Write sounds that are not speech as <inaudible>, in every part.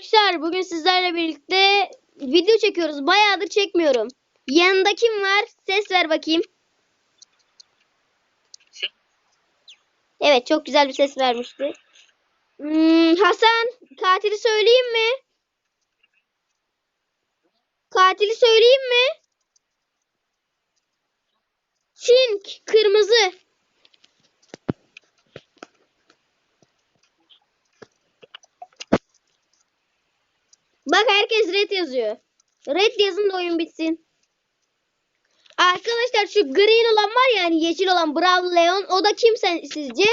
arkadaşlar. Bugün sizlerle birlikte video çekiyoruz. Bayağıdır çekmiyorum. Yanında kim var? Ses ver bakayım. Evet çok güzel bir ses vermişti. Hmm, Hasan katili söyleyeyim mi? Katili söyleyeyim mi? Çink kırmızı. Bak herkes red yazıyor. Red yazın da oyun bitsin. Arkadaşlar şu green olan var ya hani yeşil olan Brown Leon o da kim sen, sizce?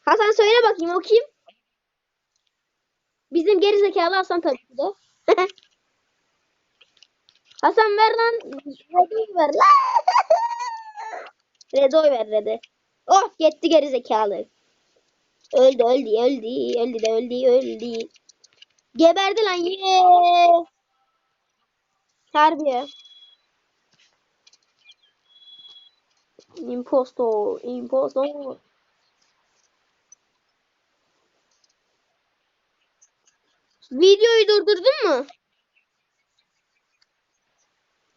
Hasan söyle bakayım o kim? Bizim geri zekalı Hasan tabii ki de. <laughs> Hasan ver lan. Red'i ver lan. Red'i oy ver <laughs> Red'i. Oh gitti geri zekalı. Öldü öldü öldü öldü de öldü öldü. Geberdi lan ye. Terbiye. Impostor, impostor. Videoyu durdurdun mu?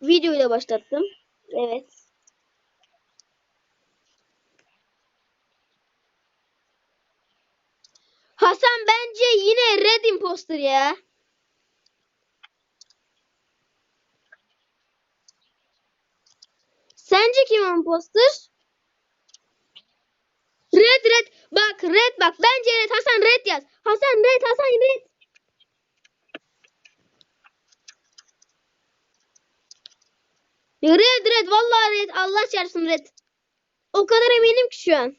Videoyu da başlattım. Evet. Hasan bence yine Red Imposter ya. Sence kim imposter? Red red bak red bak bence red Hasan red yaz. Hasan red Hasan red. Red red vallahi red Allah çarpsın red. O kadar eminim ki şu an.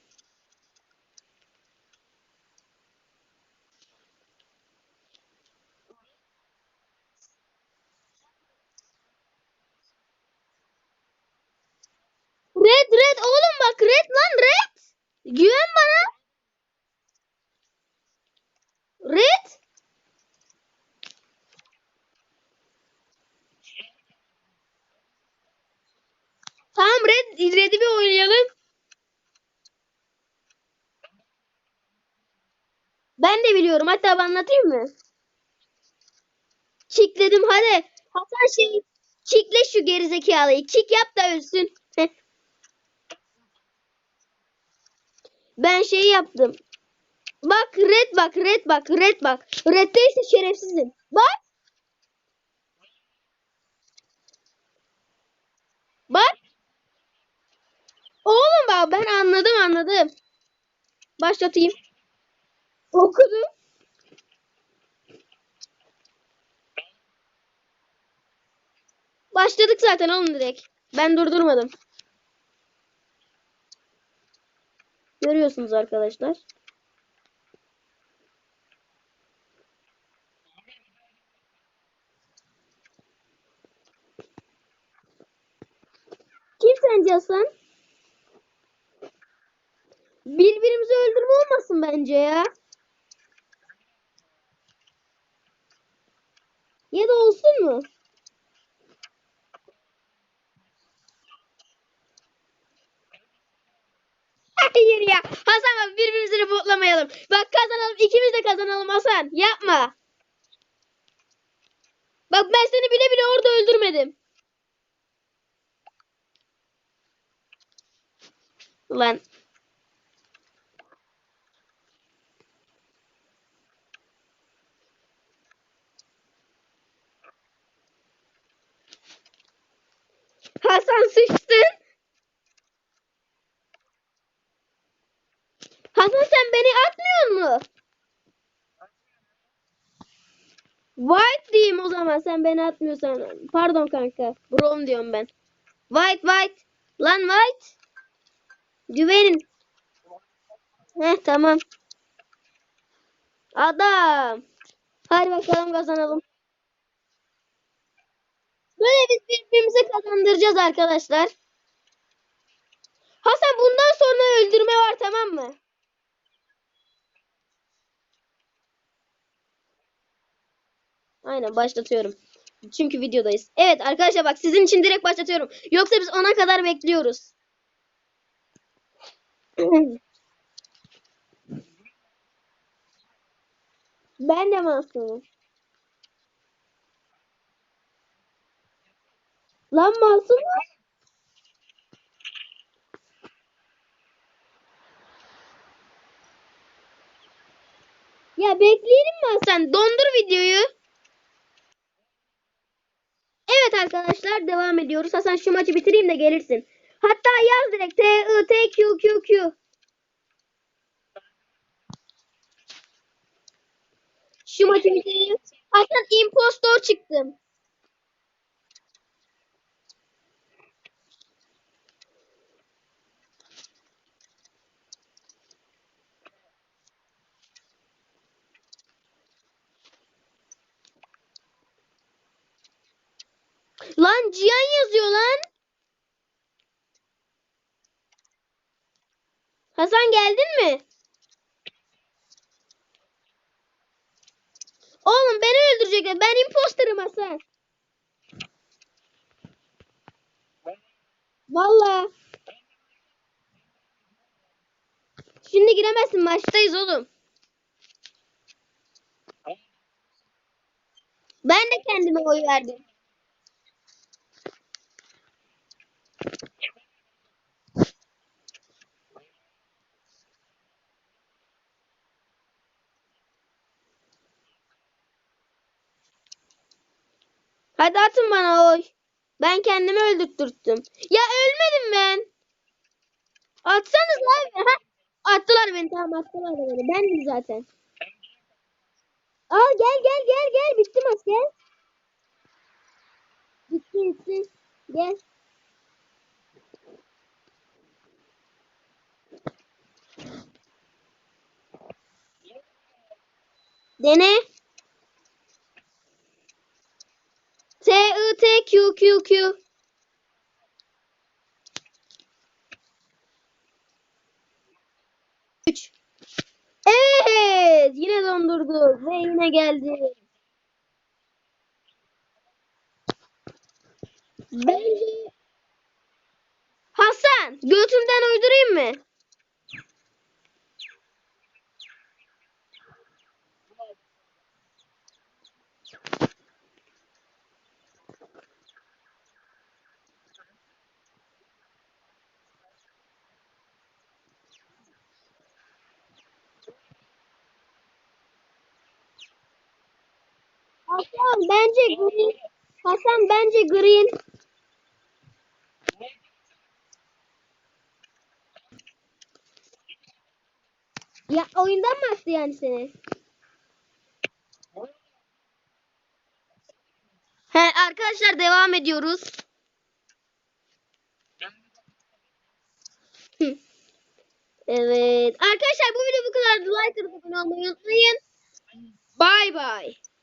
Red red oğlum bak red lan red. Güven bana. Red. Red'i bir oynayalım. Ben de biliyorum. Hatta ben anlatayım mı? Kickledim hadi. Hasan şey kickle şu gerizekalıyı. Kick yap da ölsün. Ben şey yaptım. Bak red bak red bak red bak. Red değilse şerefsizim. Bak. Oğlum bak ben anladım. Başlatayım. Okudum. Başladık zaten oğlum direkt. Ben durdurmadım. Görüyorsunuz arkadaşlar. Kim sence Hasan? Birbirimizi öldürme olmasın bence ya. Ya da olsun mu? Hayır ya. Hasan bak birbirimizi reportlamayalım. Bak kazanalım. ikimiz de kazanalım Hasan. Yapma. Bak ben seni bile bile orada öldürmedim. Ulan. Hasan sıçtın. Hasan sen beni atmıyor mu? White diyeyim o zaman sen beni atmıyorsan. Pardon kanka. Brown diyorum ben. White white. Lan white. Güvenin. Heh tamam. Adam. Hadi bakalım kazanalım. Böyle biz birbirimize kazandıracağız arkadaşlar. Hasan bundan sonra öldürme var tamam mı? Aynen başlatıyorum. Çünkü videodayız. Evet arkadaşlar bak sizin için direkt başlatıyorum. Yoksa biz ona kadar bekliyoruz. Ben de masumum. Lan masum mu? Ya bekleyelim mi Hasan? Dondur videoyu. Evet arkadaşlar devam ediyoruz. Hasan şu maçı bitireyim de gelirsin. Hatta yaz direkt T I T Q Q Q. Şu maçı bitireyim. Hasan impostor çıktım. Cihan yazıyor lan. Hasan geldin mi? Oğlum beni öldürecekler. Ben imposterım Hasan. Vallahi. Şimdi giremezsin. Maçtayız oğlum. Ben de kendime oy verdim. Hadi atın bana oy. Ben kendimi öldürttürttüm. Ya ölmedim ben. Atsanız. Ha? Attılar beni tamam attılar beni. Bendim zaten. Aa gel gel gel gel. Bitti maç gel. Bitti bitti. Gel. Dene. T I T Q Q. Üç. Evet, yine dondurdu ve yine geldi. Bence Hasan, götümden uydurayım mı? Hasan bence green. Hasan bence green. Ya oyundan mı attı yani seni? He arkadaşlar devam ediyoruz. Evet. Arkadaşlar bu video bu kadar. Like atıp abone olmayı unutmayın. Bye bye.